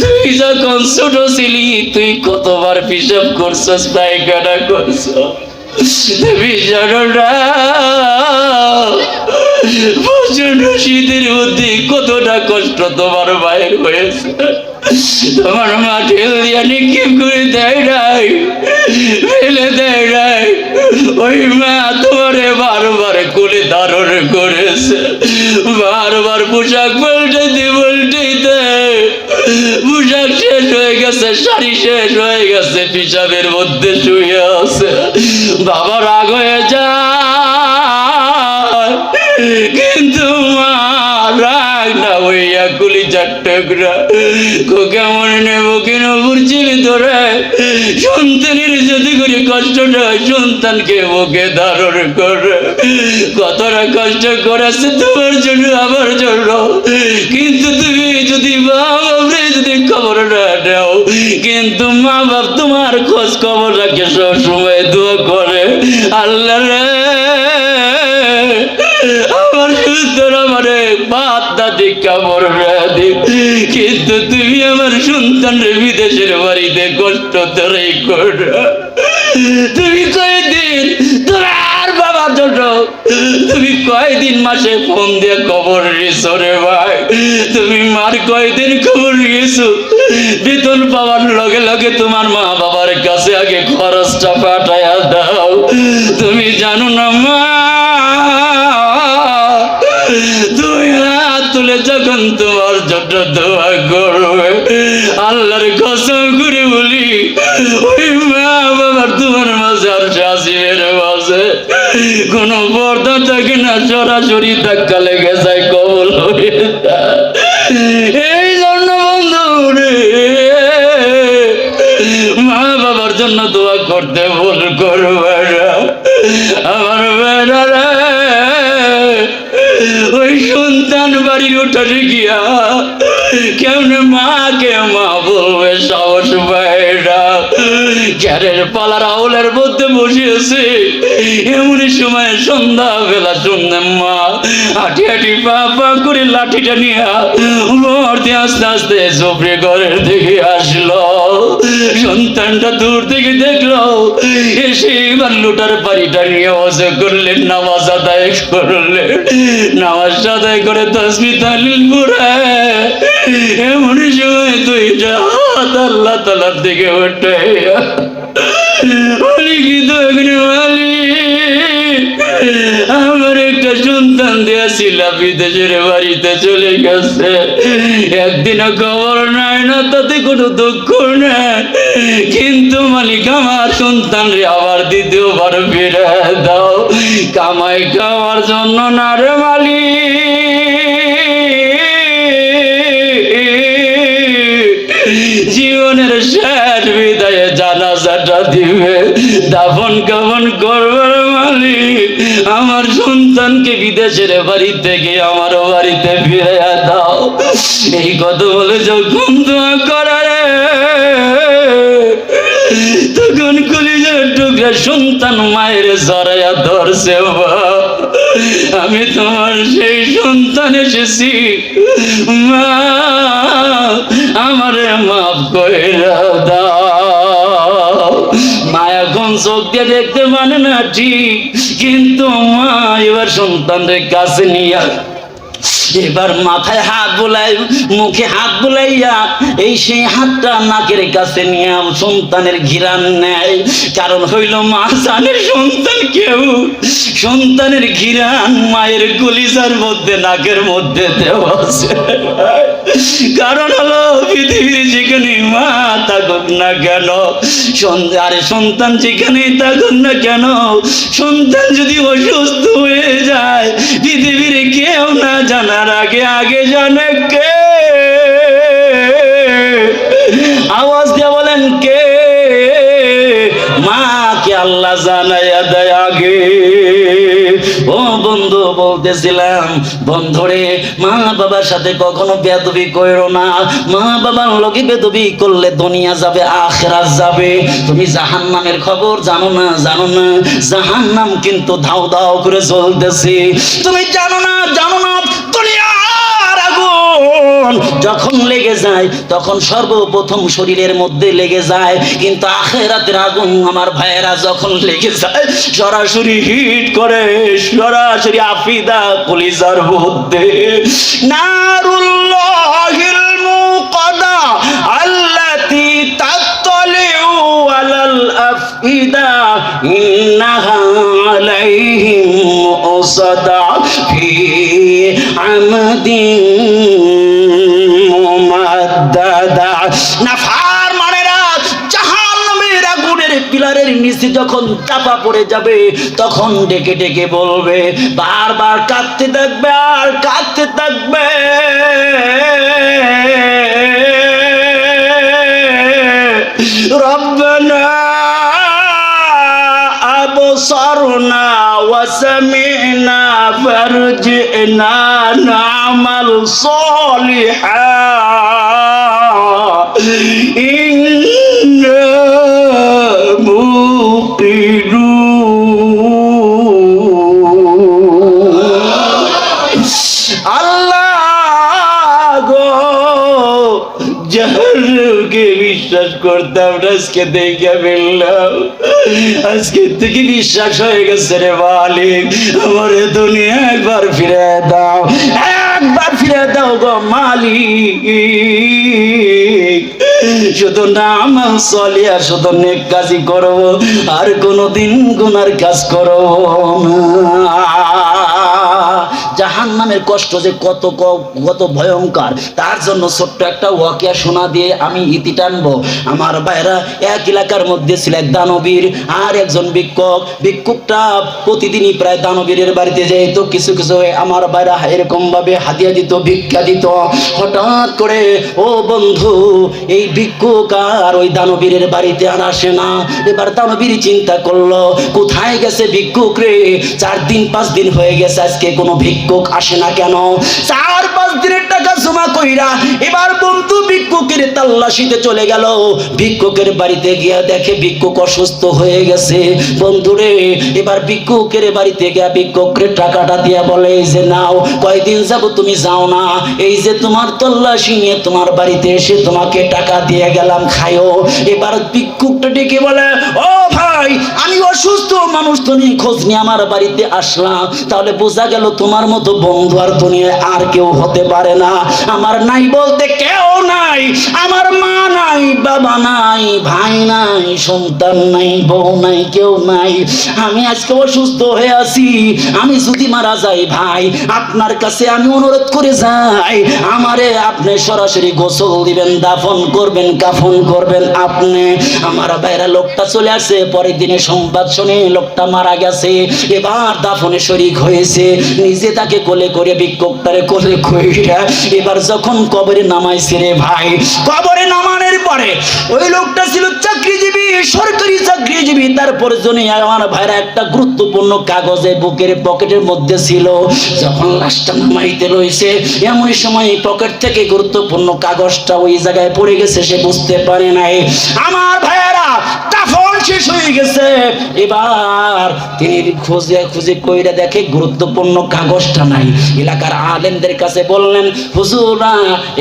তুই যখন ছোট ছিলি তুই কতবার হিসাব করছস? পায়খানা করছ প্রচণ্ড শীতের মধ্যে কতটা কষ্ট তোমার বাইর হয়েছে তোমার মা ঠেল দিয়া নিক্ষেপ করে দেয় নাই ফেলে দেয় নাই ওই মা তোরে বারবার কোলে ধারণ করেছে। বারবার পোশাক পাল্টাইতে পাল্টাইতে। পোশাক শেষ হয়ে গেছে, শাড়ি শেষ হয়ে গেছে পিসাবের মধ্যে শুয়ে আছে। বাবা রাগ হয়ে যায়। কেমন নেব তোমার জন্য, আমার জন্য। কিন্তু তুমি যদি মা বাপরে যদি খবর না কিন্তু মা বাপ তোমার খোঁজ খবর রাখে সব সময় দোয়া করে। আল্লাহ রে, আমার সুন্দর, আমারে বাদা দীক্ষা মরবে কিন্তু তুমি আমার সন্তানের বিদেশের বাড়িতে কষ্ট ধরে কর। তুমি কয়দিন তোমার বাবার জন্য, তুমি কয়দিন মাসে ফোন দিয়ে খবর নিয়েছো রে ভাই? তুমি মার কয়দিন খবর নিয়েছো বেতন পাওয়ার লগে লগে তোমার মা বাবার কাছে আগে খরচটা হাত তুলে যখন তোমার জন্য দোয়া করবে, আল্লাহর কসম করে বলি, ওই মা বাবার তোমার মাঝে আর শাসি মাঝে কোনো পর্দা থাকে না, সরাসরি ধাক্কা লেগে যায়, কবল হয়ে কেমন মাকে মা বলবে সাহস না? গ্যারের পালার আউলের মধ্যে বসিয়েছে। এমনি সময় সন্ধ্যা বেলা শুনলাম মা, হাঁটি হাঁটি পা পা করে লাঠিটা নিয়ে ভর্তি আস্তে আস্তে চোপড়ে ঘরের দিকে আসলো। সন্তানটা দূর থেকে দেখল। এসে এবার লুটার বাড়িটা নিয়ে অজে করলেন, নামাজ আদায় করলেন। নামাজ আদায় করে তসমি তালিল পুরে এমন সময় তুই হাত আল্লাহ তালার দিকে বলি আমার একটা সন্তান দিয়েছিল, বিদেশের বাড়িতে চলে গেছে। একদিনও খবর নাই না, তাতে কোনো দুঃখ নেই। কিন্তু মালিক আমার সন্তান রে, আবার দ্বিতীয়বার ফিরে দাও। কামাই খাওয়ার জন্য না রে মালিক। জীবনের শেষ বিদায়ে জানাজাটা দিবে। দাফন কাফন করবার মালিক আমার সন্তানকে বিদেশের বাড়ি থেকে আমার বাড়িতে ফিরে দাও। এই কথা বলে যখন দোয়া করারে সন্তান মায়ের জড়াইয়া ধরছে। আমি তোমার সেই সন্তান এসেছি। মা, আমারে মাফ করে দাও। মা এখন চোখ দিয়ে দেখতে মানে না ঠিক, কিন্তু মা এবার সন্তানদের কাছে নিয়ে এবার মাথায় হাত বোলাই, মুখে হাত বোলাইয়া এই সেই হাতটা নাকের কাছে নিয়ে সন্তানের ঘিরান নেয়। কারণ হইল মা জানের সন্তান কেউ। সন্তানের ঘিরান মায়ের কলিজার মধ্যে, নাকের মধ্যে দেওয়া আছে। কারণ হলো পৃথিবীর যেখানে মা থাকুক না কেন আরে সন্তান যেখানে থাকুক না কেন, সন্তান যদি অসুস্থ হয়ে যায়, পৃথিবীর কেউ না জানার আগে আগে জানে কে? আওয়াজ দিয়ে বলেন কে? মাকে আল্লাহ জানাইয়া দেয় আগে। ও বন্ধু, বলতেছিলাম, বন্ধুরে, মা বাবার সাথে কখনো বেদবি করো না। মা বাবার লগে বেদবি করলে দুনিয়া যাবে, আখরাত যাবে। তুমি জাহান্নামের খবর জানো না জানো না। জাহান্নাম কিন্তু ধাও ধাও করে চলতেছে তুমি জানো না জানো না যখন লেগে যায়, তখন সর্বপ্রথম শরীরের মধ্যে লেগে যায়। কিন্তু আখেরাতের আগুন আমার ভাইয়েরা যখন লেগে যায়, সরাসরি হিট করে, সরাসরি আফিদা কলিজার মধ্যে। নারুল্লাহিল মুকাদা আল্লাতি তাত্তালিউ আলাল আফইদা, ইন্নাহা আলাইহিম মুসাদা ফি আমাদিন নিচে যখন চাপা পড়ে যাবে তখন ডেকে ডেকে বলবে বারবার কাঁদতে থাকবে আর কাঁদতে থাকবে ربنا أبصرنا وسمعنا فارجعنا نعمل صالحا إنا করতাম আজকে দেখে ফেললাম। আজকে থেকে বিশ্বাস হয়ে গেছে রে মালিক। আমার দুনিয়া একবার ফিরে দাও, একবার ফিরে দাও গো মালিক। শুধু নাম চলিয়া শুধু নেক কাজই করব, আর কোনোদিন গুনার কাজ করব না। জাহান নামের কষ্ট যে কত কত ভয়ঙ্কর, তার জন্য ছোট্ট একটা ওয়াকিয়া শোনা দিয়ে আমি ইতি টানবো। আমার ভাইরা এক এলাকার মধ্যে ছিল এক দানবীর আর একজন ভিক্ষুক। ভিক্ষুকটা প্রতিদিনই প্রায় দানবীরের বাড়িতে যেত, কিছু কিছু আমার ভাইরা এরকম ভাবে হাদিয়া দিত, ভিক্ষা দিত। হঠাৎ করে, ও বন্ধু, এই ভিক্ষুক আর ওই দানবীরের বাড়িতে আর আসে না। এবার দানবীর চিন্তা করল, কোথায় গেছে ভিক্ষুক রে? চার দিন, পাঁচ দিন হয়ে গেছে, আজকে কোনো ভিক্ষুক আসে না কেন? চার, পাঁচ দিনের টাকা জমা কইরা এবার বন্ধু ভিক্ষুকের তাল্লাশিতে চলে গেল। ভিক্ষুকের বাড়িতে গিয়া দেখে ভিক্ষুক অসুস্থ হয়ে গেছে। বন্ধুরে, এবার ভিক্ষুকের বাড়িতে গিয়া ভিক্ষুকের টাকাটা দিয়া বলে, এই যে নাও, কয়দিন যাব তুমি যাও না? এই যে তোমার তল্লাশি নিয়ে তোমার বাড়িতে এসে তোমাকে টাকা দিয়ে গেলাম খায়ও এবার ভিক্ষুকটা ডেকে বলে, ও ভাই আমি অসুস্থ, মানুষ তো নিয়ে খোঁজ নিয়ে আমার বাড়িতে আসলাম। তাহলে বোঝা গেল তোমার মতো বন্ধু আর দুনিয়ায় আর কেউ হতে পারে না। আমার নাই বলতে কেউ নাই, আমার মা নাই, বাবা নাই, ভাই নাই, সন্তান নাই, বউ নাই, কেউ নাই। আমি আজকে অসুস্থ হয়ে আছি, আমি যদি মারা যাই ভাই, আপনার কাছে আমি অনুরোধ করে যাই। আমারে আপনি সরাসরি গোসল দিবেন, দাফন করবেন, কাফন করবেন আপনি। আমার বাইরে লোকটা চলে আসে, পরের দিনে সংবাদ শুনে লোকটা মারা গেছে, এবার দাফনে শরিক হয়েছে, নিজে তাকে কোলে করে বিক্ষোভটারে কোলে কইরা এবার যখন কবরে নামাইছে রে ভাই, কবরে নামানোর পরে ওই লোকটা ছিল চাকরিজীবী, সরকারি চাকরিজীবী, তারপরে জন্য আমার ভাইরা একটা গুরুত্বপূর্ণ কাগজে বুকের পকেটের মধ্যে ছিল, যখন লাশটা নামাইতে রয়েছে, এমনই সময় পকেট থেকে গুরুত্বপূর্ণ কাগজটা ওই জায়গায় পড়ে গেছে, সে বুঝতে পারে নাই। আমার ভাইয়েরা শেষ হয়ে গেছে। এবার তিনি খুঁজে খুঁজে কইরা দেখে গুরুত্বপূর্ণ কাগজটা নাই। এলাকার আলেমদের কাছে বললেন, হুজুরা,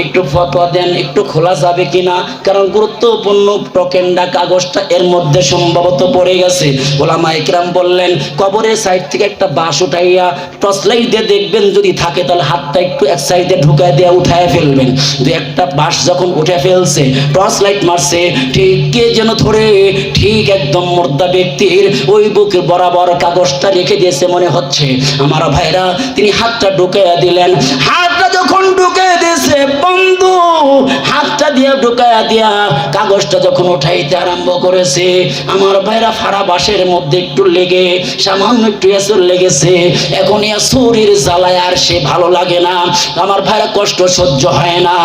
একটু ফতোয়া দেন, একটু খোলা যাবে কিনা? কারণ গুরুত্বপূর্ণ প্রকেন্ডা কাগজটা এর মধ্যে সম্ভবত পড়ে গেছে। ওলামা ইকরাম বললেন, কবরের সাইড থেকে একটা বাঁশ উঠাইয়া টর্চ লাইট দিয়ে দেখবেন, যদি থাকে তাহলে হাতটা একটু এক সাইডে ঢুকায় দিয়ে উঠায় ফেলবেন। দু একটা বাঁশ যখন উঠে ফেলছে টর্চ লাইট মারছে ঠিক কে যেন ধরে, ঠিক একদম মর্দা ব্যক্তির ওই বুকের বরাবর কাগজটা রেখে দিয়েছে মনে হচ্ছে। আমার ভাইরা, তিনি হাতটা ঢুকাইয়া দিলেন। হাতটা যখন কাগজটা যখন উঠাইতে আরম্ভ করেছে, আমার ভাইরা বাঁশের মধ্যে একটু লেগে, সামান্য একটু এসর লেগেছে। এখন জ্বালায় আর সে ভালো লাগে না। আমার ভাইরা কষ্ট সহ্য হয় না।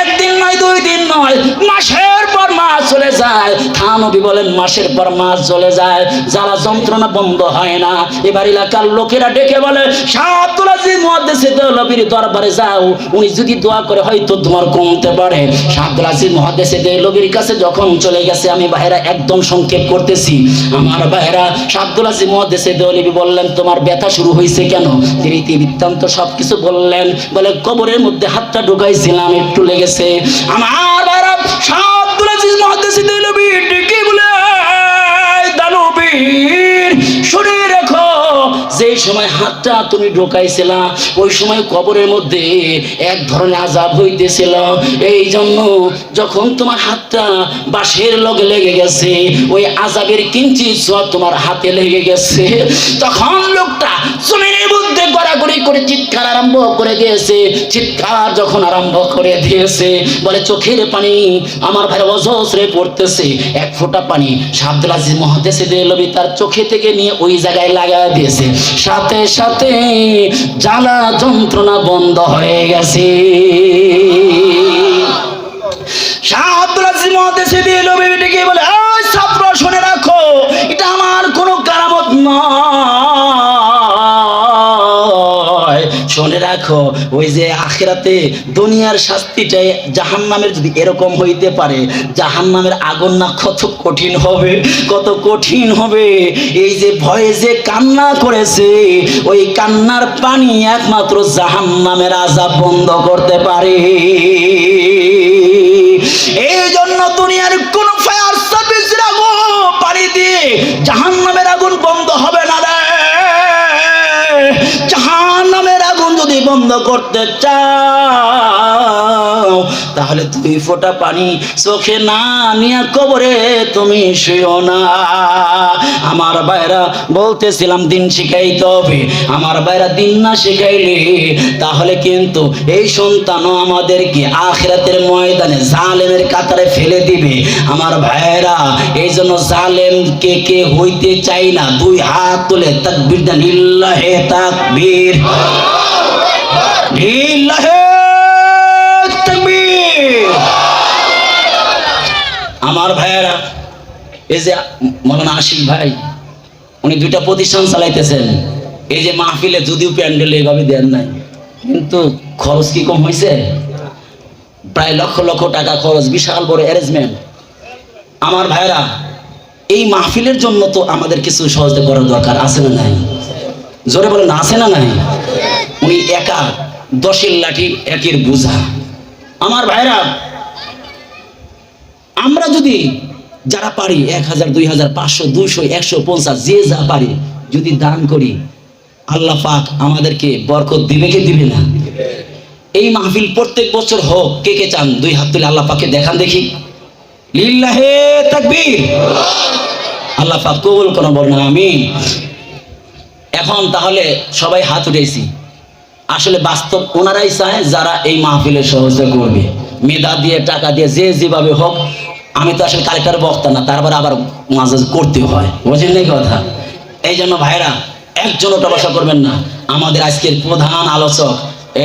একদিন নয়, দুই দিন নয়, মাসের পর মাস চলে যায়। থানবি বলেন, মাসের পর মাস চলে যায়। জ্বালা যন্ত্রণা বন্ধ হয় না। এবার এলাকার লোকেরা ডেকে বলে দৌলবীর দরবারে যাও। উনি যদি দোয়া করে, হয়তো তোমার কমতে পারে। সাবতুলাজি আজিজ মহাদেশে দেলবির কাছে যখন চলে গেছে, আমি ভাইরা একদম সংক্ষেপ করতেছি। আমার ভাইরা আজিজ মহাদেশে দেলবি বললেন, তোমার ব্যথা শুরু হয়েছে কেন? তিনি বৃত্তান্ত সব কিছু বললেন, বলে কবরের মধ্যে হাতটা ঢুকাইছিলাম, একটু লেগেছে। আমার ভাইরা আজিজ মহাদেশে দেলবি ডেকে বলে দানবীর শুনে যে সময় হাতটা তুমি ঢোকাইছিলা, ওই সময় কবরের মধ্যে এক ধরনের আজাব হইতেছিল। এই জন্য যখন তোমার হাতটা বাঁশের লগে লেগে গেছে, ওই আজাবের কিঞ্চিত তোমার হাতে লেগে গেছে, তখন লোকটা মধ্যে গড়াগড়ি করে চিৎকার আরম্ভ করে দিয়েছে। চিৎকার যখন আরম্ভ করে দিয়েছে, বলে, চোখের পানি আমার ভাই অজস্রে পড়তেছে। এক ফোঁটা পানি। সাবদুল আজিজ মহাদেশে দেলবি তার চোখে থেকে নিয়ে ওই জায়গায় লাগা দিয়েছে। সাথে সাথে জ্বালা যন্ত্রণা বন্ধ হয়ে গেছে। শাহ আব্দুল আজিজ মহাদেশে শুনে রাখো, ওই যে আখেরাতে দুনিয়ার শাস্তিটাই জাহান্নামের যদি এরকম হইতে পারে, জাহান্নামের আগুন না কত কঠিন হবে, কত কঠিন হবে। এই যে ভয়ে যে কান্না করেছে, ওই কান্নার পানি একমাত্র জাহান্নামের আজাব বন্ধ করতে পারে। এই জন্য দুনিয়ার কোন ফায়ার সার্ভিস রাখো, পানি দিয়ে জাহান্নামের আগুন বন্ধ হবে বন্ধ করতে চাও, তাহলে দুই ফোঁটা পানি চোখে না নিয়ে কবরে তুমি শুও না। আমার বাইরা বলতেছিলাম, দিন শিখাইতে হবে। আমার বাইরা দিন না শিখাইলে তাহলে কিন্তু এই সন্তানও আমাদেরকে আখিরাতের ময়দানে জালেমের কাতারে ফেলে দিবে। আমার ভাইরা, এই জন্য জালেম কে কে হইতে চাই না। দুই হাত তুলে তাকবীর দেন, ইল্লাহে তাকবীর। আমার ভাইয়েরা, এই যে মৌলানা আশিক ভাই, উনি দুইটা প্রতিষ্ঠান চালাইতেছেন। এই যে মাহফিলে যদিও প্যান্ডেল এইভাবে দেন নাই, কিন্তু খরচ কি কম হয়েছে প্রায় লক্ষ লক্ষ টাকা খরচ, বিশাল বড় অ্যারেঞ্জমেন্ট আমার ভাইরা এই মাহফিলের জন্য তো আমাদের কিছু সহজে করার দরকার আছে না নাই? জোরে বলেন, আছে না নাই? উনি একা দশের লাঠি একের বোঝা। আমার ভাইরা, আমরা যদি যারা পারি, এক হাজার, দুই হাজার, পাঁচশো, দুইশো, একশো, পঞ্চাশ, যে যা পারি, যদি দান করি, আল্লাহ পাক আমাদেরকে বরকত দিবে কি দিবে না? এই মাহফিল প্রত্যেক বছর হোক, কে কে চান, দুই হাত তুলে আল্লাহ পাকে দেখান দেখি। লিল্লাহে তাকবীর। আল্লাহ পাক কবুল করো বল না আমি এখন তাহলে সবাই হাত উঠেছি আসলে বাস্তব ওনারাই চায় যারা এই মাহফিলের সহযোগিতা করবে। মেধা দিয়ে, টাকা দিয়ে, যে যেভাবে হোক, আমি তো আসলে কালেক্টর বক্তা না, তারপরে আবার মাঝে করতে হয়। বুঝলেন এই কথা? এই জন্য ভাইরা একজন ওটা করবেন না। আমাদের আজকের প্রধান আলোচক,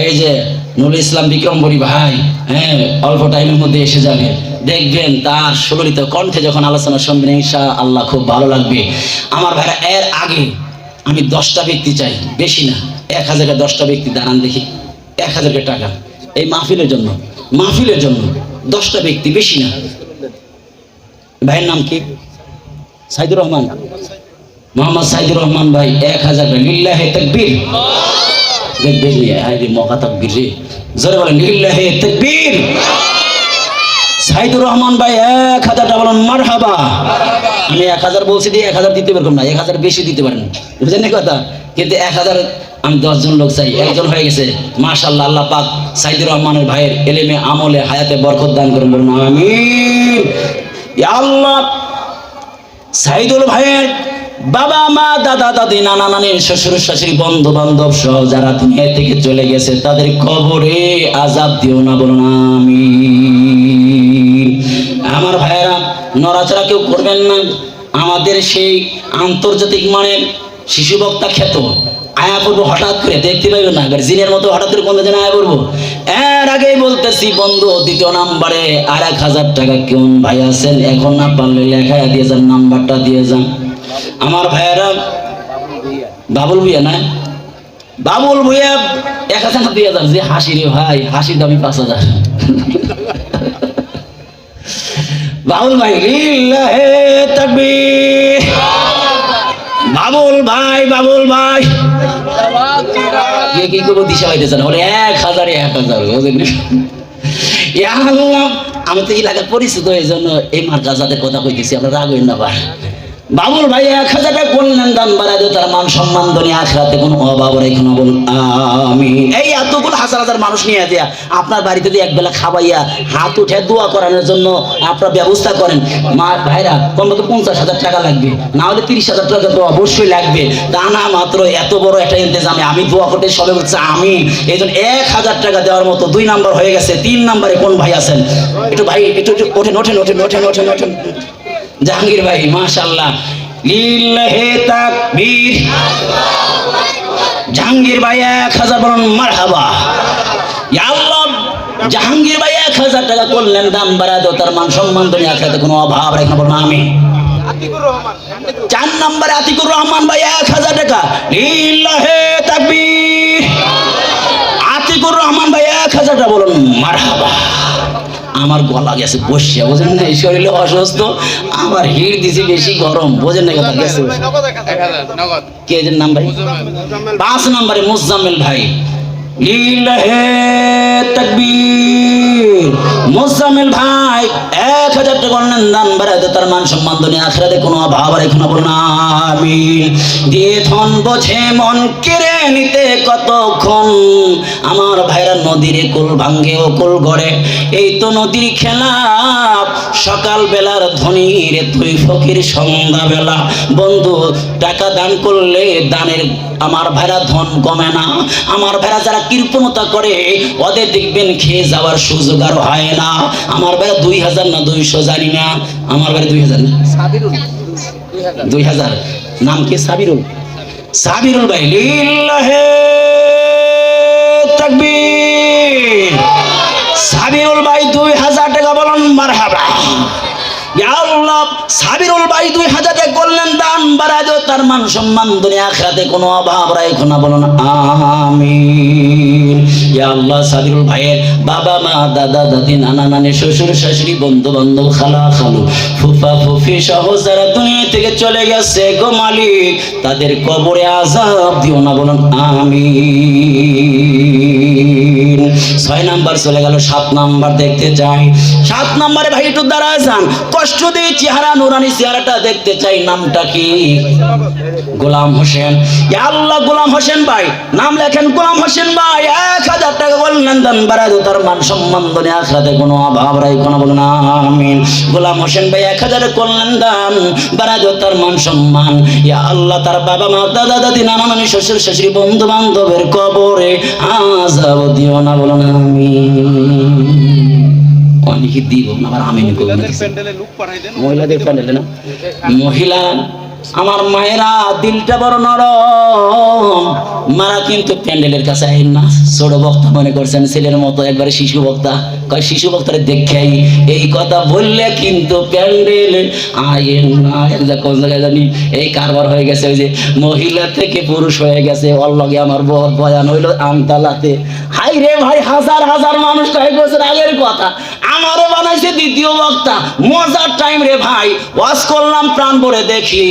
এই যে নুরুল ইসলাম বিক্রমবরী ভাই হ্যাঁ অল্প টাইমের মধ্যে এসে যাবে। দেখবেন তার সুললিত কণ্ঠে যখন আলোচনা শুনবেন ইনশা আল্লাহ খুব ভালো লাগবে। আমার ভাইরা, এর আগে আমি দশটা ব্যক্তি চাই, বেশি না। এক হাজারে দশটা ব্যক্তি দাঁড়ান দেখি। এক হাজার টাকা। এই মাহফিলের জন্য মাহফিলের জন্য দশটা ব্যক্তি বেশি না। ভাইয়ের নাম কি? সাইদুর রহমান। মোহাম্মদ সাইদুর রহমান ভাই, এক হাজার লিল্লাহে তাকবীর। দেখবেন মকা তাকবীর রে। জোরে বলেন, লিল্লাহে তাকবীর। সাইদুর রহমান ভাই, এক হাজার টাকা বলুন মার হাবা আমি এক হাজার বলছি দিয়ে এক হাজার দিতে পারব না, এক হাজার বেশি দিতে পারেন। বুঝলেন কথা? কিন্তু এক হাজার আমি দশজন লোক চাই, একজন হয়ে গেছে। মাশাল্লাহ আল্লাহ পাক সাইদুর রহমানের ভাইয়ের এলেমে, আমলে, হায়াতে বরকত দান করুন, বলুন আমি আল্লাহ, সাইদুল ভাইয়ের বাবা, মা, দাদা, দাদি, নানা নানি শ্বশুর, শাশুড়ি বন্ধু বান্ধব সহ যারা দুনিয়া থেকে চলে গেছে, তাদের কবরে আজাব দিও না, বলুন আমি আমার ভাইয়েরা, নড়াচড়া কেউ করবেন না। আমাদের সেই আন্তর্জাতিক মানের শিশু বক্তা খ্যাত। আয়া পড়ব হঠাৎ করে, দেখতে পাইবে না? জিনের মতো হঠাৎ করে কোন দিন আয়া পড়ব? এর আগেই বলতেছি, বন্ধু, দ্বিতীয় নাম্বারে আর এক হাজার টাকা কেমন ভাই আছেন? এখন না পারলে লেখা দিয়ে যান, নাম্বারটা দিয়ে যান। আমার ভাইয়েরা, বাবুল ভুইয়া না? বাবুল ভুইয়া এক হাজার দিয়ে যান যে হাসি রে ভাই, হাসির দামি পাঁচ হাজার। বাবুল ভাই, লিল্লাহে তাকবীর। বাবুল ভাই বাবুল ভাই। কে করব? দিশা পাইতেছে না। ওরে এক হাজারে এক হাজার, বুঝলেন? আমি তো এলাকার পরিচিত এই জন্য এই মার্কা যাদের কথা কইতেছি, আমরা রাগ হইন না বাবুল ভাই, এক হাজার টাকা দান বাড়ায় দিও, তার মান সম্মান ধনী, আখরাতে কোনো অভাব রেখে না বলুন আমি এই এতগুলো হাজার হাজার মানুষ নিয়ে দিয়া আপনার বাড়িতে যদি একবেলা খাওয়াইয়া হাত উঠে দোয়া করানোর জন্য আপনার ব্যবস্থা করেন। মা ভাইরা কমপক্ষে পঞ্চাশ হাজার টাকা লাগবে, না হলে তিরিশ হাজার টাকা তো অবশ্যই লাগবে। তা না, মাত্র এত বড় একটা ইন্তজামে আমি দোয়া করতে সবে বলছে আমি এই জন্য এক হাজার টাকা দেওয়ার মতো দুই নাম্বার হয়ে গেছে, তিন নাম্বারে কোন ভাই আছেন? একটু ভাই একটু, ওঠেন ওঠেন ওঠেন ওঠেন ওঠেন ওঠেন। জাহাঙ্গীর ভাই মাশাল্লাহ লিল্লাহে তাকবীর। জাহাঙ্গীর ভাই এক হাজার বলুন মারহাবা। ইয়া আল্লাহ জাহাঙ্গীর ভাই এক হাজার টাকা করলেন দাম বাড়া দেও তার মান সম্মান দুনিয়া আখেরাতে কোনো অভাব রেখে বলুন আমি চার নম্বরে আতিকুর রহমান ভাই এক হাজার টাকা। লিল্লাহে তাকবীর। আতিকুর রহমান ভাই এক হাজার টাকা বলুন মারহাবা। আমার গলা গেছে বসে বোঝেন না এই শরীরে অসুস্থ, আমার হিট দিছে বেশি গরম, বোঝেন না কথা গেছে? কে এদের নাম ভাই? পাঁচ নম্বরে মুজাম্মেল ভাই। লিল্লাহে তাকবীর। মুজাম্মেল ভাই, এক হাজার টাকা অন্যান দান বাড়াতে তার মান সম্মান দুনিয়া আখরাতে কোনো অভাব রেখো না। আমি দিয়ে ধন বোঝে, মন কেড়ে নিতে কতক্ষণ? আমার ভাইরা নদীর কুল ভাঙ্গে ও কুল গড়ে। এই তো নদীর খেলা সকাল বেলার ধনীর তুই ফকির সন্ধ্যা বেলা বন্ধু টাকা দান করলে দানের আমার ভাইরা ধন কমে না। আমার ভাইরা যারা কৃপণতা করে ওদের দেখবেন খেয়ে যাওয়ার সুযোগ আর হয় না। আমার ভাইরা দুই হাজার না দুইশো জানি না। আমার ভাইরা দুই হাজার দুই হাজার। নাম কি সাবিরুল? সাবিরুল ভাই লিল্লাহে তাকবীর। সাবিরুল ভাই দুই হাজার টাকা বলুন মারহাবা। সাবিরুল ভাই হাজার করলেন তার মান সম্মান দুনিয়া কোনো বলুন ইয়া আল্লাহ, সাবিরুল বাবা, মা, দাদা, দাদি, নানা শ্বশুর, শাশুড়ি বন্ধু বান্ধব খালা, খালু, ফুফা, ফুফি সহ যারা দুনিয়া থেকে চলে গেছে গো মালিক, তাদের কবরে আজাব দিও না বলুন আমিন। ছয় নাম্বার চলে গেল, সাত নাম্বার দেখতে চাই। সাত নাম্বারে ভাই একটু দাঁড়ায় যান। কষ্ট দিয়ে চেহারা, নুরানি চেহারাটা দেখতে চাই, নামটা কি? গোলাম হোসেন। আল্লাহ গোলাম হোসেন ভাই নাম লেখেন গোলাম হোসেন ভাই। এক হাজার টাকা বললেন দান বাড়ায় দো তার মান সম্মান ধরে আখরাতে কোনো অভাব রাই কোনো বলুন আমিন। গোলাম হোসেন ভাই এক হাজার করলেন দান বাড়ায় দো তার মান সম্মান। ইয়া আল্লাহ তার বাবা মা দাদা দাদি নানা নানি শ্বশুর শাশুড়ি বন্ধু বান্ধবের কবরে আজাব দিও না বলুন আমিন। অনেকে দিব না আবার আমিন করবেন মহিলাদের প্যান্ডেলে না? মহিলা আমার মায়েরা দিলটা বড় নরম। মারা কিন্তু প্যান্ডেলের কাছে আইন না। ছোট বক্তা মনে করছেন, ছেলের মতো একবারে শিশু বক্তা। কয়, শিশু বক্তারে দেখেই। এই কথা বললে কিন্তু প্যান্ডেল আইন না। কোন জায়গায় জানি এই কারবার হয়ে গেছে, ওই যে মহিলা থেকে পুরুষ হয়ে গেছে। ওর লগে আমার বয়ান হইল আমতালাতে। হাই রে ভাই, হাজার হাজার মানুষ কয়েক বছর আগের কথা। আমারও বানাইছে দ্বিতীয় বক্তা। মজার টাইম রে ভাই। ওয়াজ করলাম, প্রাণ ভরে দেখি।